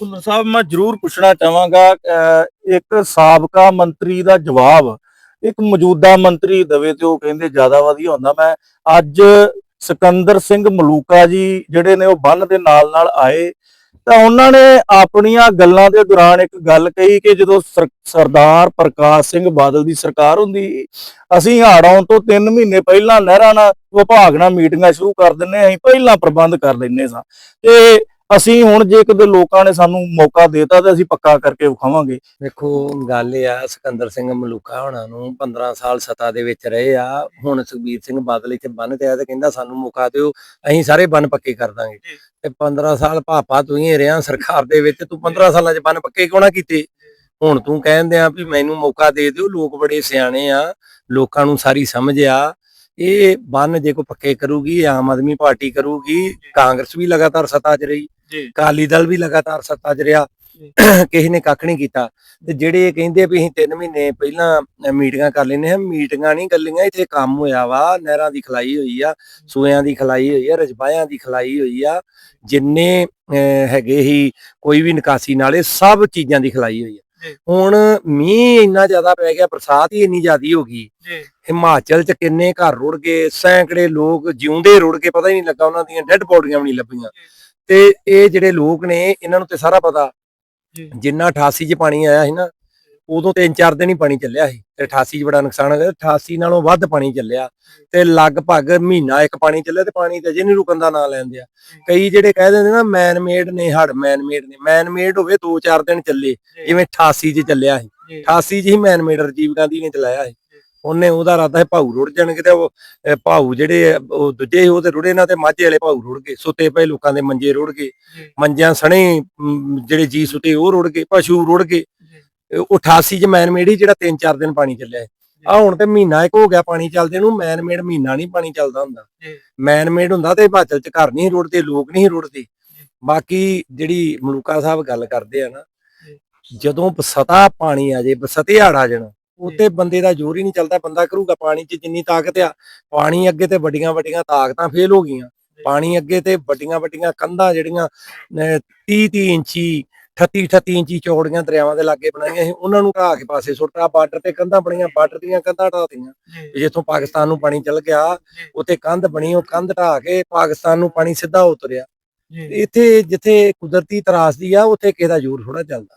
ਭੁੱਲਰ ਸਾਹਿਬ, ਮੈਂ ਜ਼ਰੂਰ ਪੁੱਛਣਾ ਚਾਹਾਂਗਾ ਇੱਕ ਸਾਬਕਾ ਮੰਤਰੀ ਦਾ ਜਵਾਬ, ਇੱਕ ਮੌਜੂਦਾ ਮੰਤਰੀ ਦਵੇ ਤੇ ਉਹ ਕਹਿੰਦੇ ਜ਼ਿਆਦਾ ਵਧੀਆ ਹੁੰਦਾ। ਮੈਂ ਅੱਜ ਸਿਕੰਦਰ ਸਿੰਘ ਮਲੂਕਾ ਜੀ ਜਿਹੜੇ ਨੇ ਉਹ ਬੰਨ ਦੇ ਨਾਲ ਨਾਲ ਆਏ, ਤਾਂ ਉਹਨਾਂ ਨੇ ਆਪਣੀਆਂ ਗੱਲਾਂ ਦੇ ਦੌਰਾਨ ਇੱਕ ਗੱਲ ਕਹੀ ਕਿ ਜਦੋਂ ਸਰ- ਸਰਦਾਰ ਪ੍ਰਕਾਸ਼ ਸਿੰਘ ਬਾਦਲ ਦੀ ਸਰਕਾਰ ਹੁੰਦੀ, ਅਸੀਂ ਹੜ੍ਹ ਆਉਣ ਤੋਂ 3 ਮਹੀਨੇ ਪਹਿਲਾਂ ਨਹਿਰਾਂ ਨਾਲ ਵਿਭਾਗ ਨਾਲ ਮੀਟਿੰਗਾਂ ਸ਼ੁਰੂ ਕਰ ਦਿੰਨੇ ਅਸੀਂ ਪਹਿਲਾਂ ਪ੍ਰਬੰਧ ਕਰ ਲੈਨੇ ਸਾਂ। ਤੇ ਅਸੀਂ ਹੁਣ ਜੇ ਕਦੇ ਲੋਕਾਂ ਨੇ ਸਾਨੂੰ ਮੌਕਾ ਦੇਤਾ ਤੇ ਅਸੀਂ ਪੱਕਾ ਕਰਕੇ ਵਿਖਾਵਾਂਗੇ। ਵੇਖੋ ਗੱਲ ਇਹ ਆ ਸਿਕੰਦਰ ਸਿੰਘ ਮਲੂਕਾ ਹੋਣਾ ਨੂੰ 15 ਸਾਲ ਸਤਾ ਦੇ ਵਿੱਚ ਰਹੇ ਆ। ਹੁਣ ਸੁਖਬੀਰ ਸਿੰਘ ਬਾਦਲ ਇੱਥੇ ਬੰਨ ਤੇ ਆ ਤੇ ਕਹਿੰਦਾ ਸਾਨੂੰ ਮੌਕਾ ਦਿਓ ਅਸੀਂ ਸਾਰੇ ਬੰਨ ਪੱਕੇ ਕਰ ਦਾਂਗੇ। ਤੇ 15 ਸਾਲ ਭਾਪਾ ਤੂੰ ਹੀ ਰਿਹਾ ਸਰਕਾਰ ਦੇ ਵਿੱਚ ਤੂੰ 15 ਸਾਲਾਂ 'ਚ ਬੰਨ ਪੱਕੇ ਕਿਉਂ ਨਾ ਕੀਤੇ? ਹੁਣ ਤੂੰ ਕਹਿੰਦੇ ਆ ਵੀ ਮੈਨੂੰ ਮੌਕਾ ਦੇ ਦਿਓ ਲੋਕ ਬੜੇ ਸਿਆਣੇ ਆ ਲੋਕਾਂ ਨੂੰ ਸਾਰੀ ਸਮਝ ਆ। ਇਹ ਬੰਨ ਜੇ ਕੋ ਪੱਕੇ ਕਰੂਗੀ ਆਮ ਆਦਮੀ ਪਾਰਟੀ ਕਰੂਗੀ ਕਾਂਗਰਸ ਵੀ ਲਗਾਤਾਰ ਸੱਤਾ 'ਚ ਰਹੀ। ਅਕਾਲੀ ਦਲ ਵੀ ਲਗਾਤਾਰ ਸੱਤਾ 'ਚ ਰਿਹਾ। ਕਿਸੇ ਨੇ ਕੱਖ ਨਹੀਂ ਕੀਤਾ। ਤੇ ਜਿਹੜੇ ਕਹਿੰਦੇ ਵੀ ਅਸੀਂ 3 ਮਹੀਨੇ ਪਹਿਲਾਂ ਮੀਟਿੰਗਾਂ ਕਰ ਲੈਨੇ ਆ ਮੀਟਿੰਗਾਂ ਨਹੀਂ ਗੱਲੀਆਂ ਇੱਥੇ ਕੰਮ ਹੋਇਆ ਵਾ। ਨਹਿਰਾਂ ਦੀ ਖਲਾਈ ਹੋਈ ਆ ਸੂਇਆਂ ਦੀ ਖਲਾਈ ਹੋਈ ਆ ਰਜਬਾਇਆਂ ਦੀ ਖਲਾਈ ਹੋਈ ਆ। ਜਿੰਨੇ ਹੈਗੇ ਹੀ ਕੋਈ ਵੀ ਨਿਕਾਸੀ ਨਾਲੇ ਸਭ ਚੀਜ਼ਾਂ ਦੀ ਖਲਾਈ ਹੋਈ ਆ। ਹੁਣ ਮੀਂਹ ਇੰਨਾ ਜ਼ਿਆਦਾ ਪੈ ਗਿਆ ਬਰਸਾਤ ਹੀ ਇੰਨੀ ਜ਼ਿਆਦੀ ਹੋ ਗਈ। ਹਿਮਾਚਲ ਚ ਕਿੰਨੇ ਘਰ ਰੁੜ ਗਏ ਸੈਂਕੜੇ ਲੋਕ ਜਿਉਂਦੇ ਰੁੜ ਗਏ ਪਤਾ ਹੀ ਨਹੀਂ ਲੱਗਾ ਉਹਨਾਂ ਦੀਆਂ ਡੈੱਡ ਬੋਡੀਆਂ ਵੀ ਨਹੀਂ ਲੱਭੀਆਂ। ਤੇ ਇਹ ਜਿਹੜੇ ਲੋਕ ਨੇ ਇਹਨਾਂ ਨੂੰ ਤੇ ਸਾਰਾ ਪਤਾ। ਜਿੰਨਾ 88 ਚ ਪਾਣੀ ਆਇਆ ਸੀ ਨਾ ਉਦੋਂ ਤਿੰਨ ਚਾਰ ਦਿਨ ਹੀ ਪਾਣੀ ਚੱਲਿਆ ਸੀ। ਤੇ 88 ਚ ਬੜਾ ਨੁਕਸਾਨ ਹੋ ਗਿਆ। 88 ਨਾਲੋਂ ਵੱਧ ਪਾਣੀ ਚੱਲਿਆ। ਤੇ ਲਗਭਗ ਮਹੀਨਾ ਇੱਕ ਪਾਣੀ ਚੱਲਿਆ ਤੇ ਪਾਣੀ ਤੇ ਅਜੇ ਨਹੀਂ ਰੁਕਣ ਦਾ ਨਾਂ ਲੈਂਦੇ ਆ ਕਈ ਜਿਹੜੇ ਕਹਿ ਦਿੰਦੇ ਨਾ ਮੈਨ ਮੇਡ ਨੇ ਹੜ ਮੈਨ ਮੇਡ ਨੇ। ਮੈਨ ਮੇਡ ਹੋਵੇ 2-4 ਦਿਨ ਚੱਲੇ। ਜਿਵੇਂ 88 ਚ ਚੱਲਿਆ ਸੀ। ਜੀ। 88 ਚ ਹੀ ਮੈਨ ਮੇਡ ਰਜੀਵ ਗਾਂਧੀ ਨੇ ਚਲਾਇਆ ਸੀ। ਉਹਨੇ ਉਹਦਾ ਰਾਦਾ ਹੈ ਭਾਊ ਰੁੜ ਜਾਣਗੇ ਤੇ ਉਹ ਭਾਊ ਜਿਹੜੇ ਉਹ ਦੂਜੇ ਸੀ, ਉਹ ਤੇ ਰੁੜੇ ਨਾ ਤੇ ਮਾਝੇ ਵਾਲੇ ਭਾਊ ਰੁੜ ਗਏ ਸੁੱਤੇ ਪਏ ਲੋਕਾਂ ਦੇ ਮੰਜੇ ਰੁੜ ਗਏ। ਮੰਜਿਆਂ ਸਣੇ ਜਿਹੜੇ ਜੀ ਸੁੱਤੇ ਉਹ ਰੁੜ ਗਏ ਪਸ਼ੂ ਰੁੜ ਗਏ। ਜੀ। ਉਹ 88 ਚ ਮੈਨ ਹੀ ਜਿਹੜਾ 3-4 ਦਿਨ ਪਾਣੀ ਚੱਲਿਆ ਆ ਹੁਣ ਤੇ ਮਹੀਨਾ ਇੱਕ ਹੋ ਗਿਆ ਪਾਣੀ ਚੱਲਦੇ ਨੂੰ ਮੈਨ ਮੇਡ ਮਹੀਨਾ ਨਹੀਂ ਪਾਣੀ ਚੱਲਦਾ ਹੁੰਦਾ। ਮੈਨ ਮੇਡ ਹੁੰਦਾ ਤੇ ਹਿਮਾਚਲ ਚ ਘਰ ਨਹੀਂ ਰੁੜਦੇ ਲੋਕ ਨਹੀਂ ਰੁੜਦੇ। ਬਾਕੀ ਜਿਹੜੀ ਮਲੂਕਾ ਸਾਹਿਬ ਗੱਲ ਕਰਦੇ ਆ ਨਾ ਜਦੋਂ ਬਸਤਾ ਪਾਣੀ ਆ ਜੇ ਬਸਤੇ ਹੜ ਆ ਜਾਣ ਉੱਤੇ ਬੰਦੇ ਦਾ ਜ਼ੋਰ ਹੀ ਨਹੀਂ ਚੱਲਦਾ ਬੰਦਾ ਕਰੂਗਾ ਪਾਣੀ 'ਚ ਜਿੰਨੀ ਤਾਕਤ ਆ ਪਾਣੀ ਅੱਗੇ ਤੇ ਵੱਡੀਆਂ ਵੱਡੀਆਂ ਤਾਕਤਾਂ ਫੇਲ ਹੋ ਗਈਆਂ। ਪਾਣੀ ਅੱਗੇ ਤੇ ਵੱਡੀਆਂ ਵੱਡੀਆਂ ਕੰਧਾਂ ਜਿਹੜੀਆਂ 30 30 ਇੰਚੀ 38 38 ਇੰਚੀ ਚੌੜੀਆਂ ਦਰਿਆਵਾਂ ਦੇ ਲਾਗੇ ਬਣਾਈਆਂ ਸੀ ਉਹਨਾਂ ਨੂੰ ਢਾਹ ਕੇ ਪਾਸੇ ਸੁੱਟਾ ਬਾਰਡਰ ਤੇ ਕੰਧਾਂ ਬਣੀਆਂ ਬਾਰਡਰ ਦੀਆਂ ਕੰਧਾਂ ਢਾਤੀਆਂ ਜੀ। ਜਿੱਥੋਂ ਪਾਕਿਸਤਾਨ ਨੂੰ ਪਾਣੀ ਚੱਲ ਗਿਆ ਉੱਥੇ ਕੰਧ ਬਣੀ ਉਹ ਕੰਧ ਢਾਹ ਕੇ ਪਾਕਿਸਤਾਨ ਨੂੰ ਪਾਣੀ ਸਿੱਧਾ ਉਤਰਿਆ। ਇੱਥੇ ਜਿੱਥੇ ਕੁਦਰਤੀ ਤਰਾਸਦੀ ਆ ਉੱਥੇ ਕਿਸੇ ਦਾ ਜ਼ੋਰ ਥੋੜਾ ਚੱਲਦਾ।